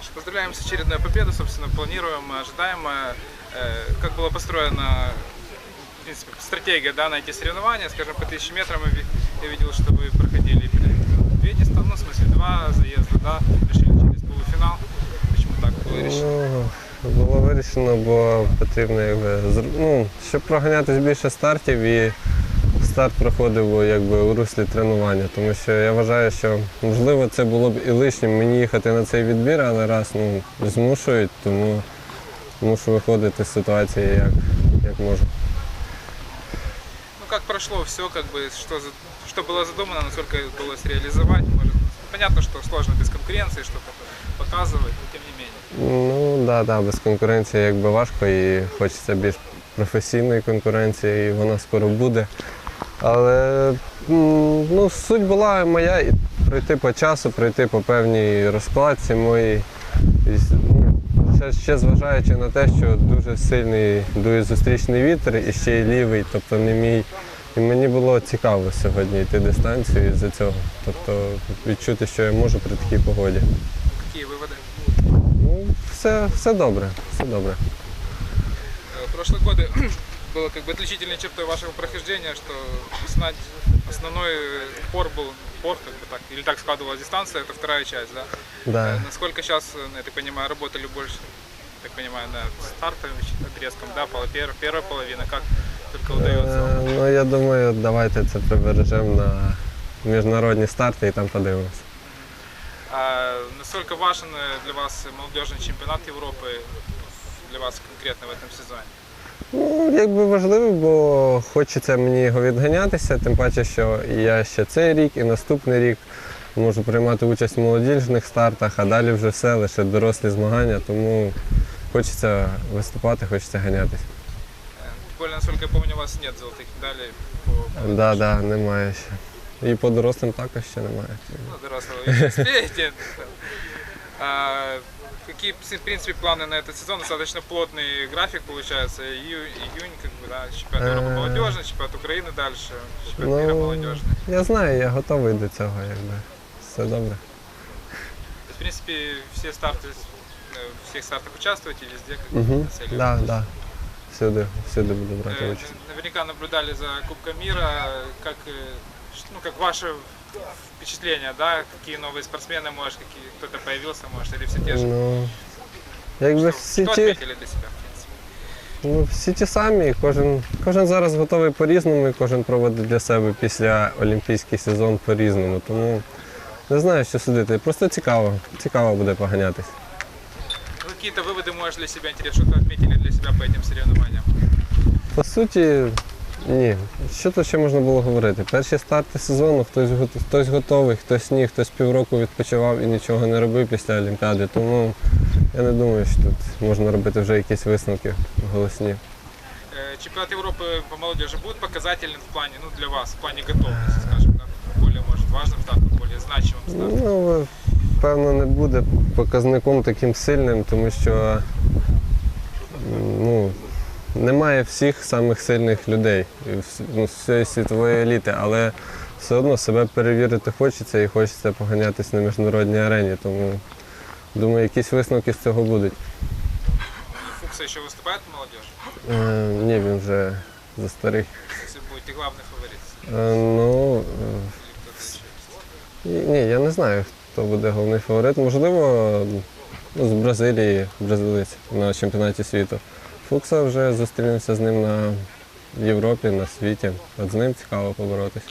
Саша, поздравляем с очередной победой, собственно, планируем, ожидаем. Э, Как была построена, в принципе, стратегия да, на эти соревнования, скажем, по 1000 метрам я ви- я видел, что вы проходили две дистанции, ну, в смысле, два заезда, да, решили через полуфинал. Почему так было решено? Ну, було вирішено, бо потрібно якби, зр- ну, щоб проганятись більше стартів і старт проходив якби, у руслі тренування. Тому що я вважаю, що можливо це було б і лишнім мені їхати на цей відбір, але раз ну, змушують, тому мушу виходити з ситуації як, як можу. Ну, как прошло все, как бы, что, за- что было задумано, насколько удалось реализовать, может, понятно, что сложно без конкуренции что-то показывать, но тем не менее. Ну да, да, без конкуренції якби важко і хочеться більш професійної конкуренції, і вона скоро буде. Але м, ну, суть була моя і пройти по часу, пройти по певній розкладці моїй. І з- ну, Ще, ще зважаючи на те, що дуже сильний дує зустрічний вітер і ще й лівий, тобто не мій. І мені було цікаво сьогодні йти дистанцію із-за цього. Тобто відчути, що я можу при такій погоді. Какие выводы? Ну, все, все добре, все добре. Э, Прошлые годы было как бы отличительной чертой вашего прохождения, что знать основной пор был пор, как бы так, или так складывалась дистанция, это вторая часть, да? Да. Э, Насколько сейчас, э, я так понимаю, работали больше, так понимаю, над стартовым отрезком, да, пол- пер- первая половина, как только удается Е, вам? Ну, я думаю, давайте це прибережемо на міжнародні старти і там подивимося. А насколько важен э, для вас молодежный чемпионат Европы для вас конкретно в этом сезоне? Ну, якби важливо, бо хочеться мені його відганятися, тим паче, що я ще цей рік і наступний рік можу приймати участь в молодіжних стартах, а далі вже все, лише дорослі змагання, тому хочеться виступати, хочеться ганятися. Э, Тем более, насколько я помню, у вас нет золотых медалей по Так, да, да, немає ще. І по дорослим також ще немає. Ну, взрослого вы еще успеете. А, Какие, в принципе, планы на этот сезон? Достаточно плотный график получается. Ию- Июнь, как бы, да, чемпионат Европы Э. молодежный, чемпионат Украины дальше, чемпионат мира Ну, молодежный. я знаю, я готовий до цього, якби. Все добре. То есть, в принципе, все старты, э, в всех стартах участвуете везде, как бы, Угу. нацеливаетесь. Да, да. Всюди, всюди буду брати Э, участь. Наверняка наблюдали за Кубком мира, как, э, ш- ну, как ваше впечатления, да, какие новые спортсмены, может, какие кто-то появился, может, или все те же. Ну, якби Что, всі что ті, отметили для себя, в принципе? ну, всі ті самі, кожен, кожен зараз готовий по-різному, і кожен проводить для себе після олімпійський сезон по-різному. Тому не знаю, що судити. Просто цікаво. Цікаво буде поганятись. Ну, Какие-то выводы, может, для себя интересно, что-то отметили для себя по этим соревнованиям? По суті, ні. Що тут ще можна було говорити? Перші старти сезону хтось, гот- хтось готовий, хтось ні, хтось півроку відпочивав і нічого не робив після Олімпіади. Тому я не думаю, що тут можна робити вже якісь висновки голосні. Э, Чемпионат Европы по молодежи будет показательным в плане, ну, для вас, в плане готовности, скажем, да, более, может, важным стартом, более значимым стартом? Ну, певно, не буде показником таким сильним, тому що м, ну, немає всіх самих сильних людей, ну, всієї світової еліти, але все одно себе перевірити хочеться і хочеться поганятись на міжнародній арені. Тому думаю, якісь висновки з цього будуть. Фукса еще выступает в молодежи? Е, ні, він вже за старий. Если будете главный фаворит? Е, ну, е? Ні, я не знаю, хто буде головний фаворит. Можливо, ну, з Бразилії, бразилець на чемпіонаті світу. Фукса вже зустрінемося з ним на Європі, на світі. От з ним цікаво поборотися.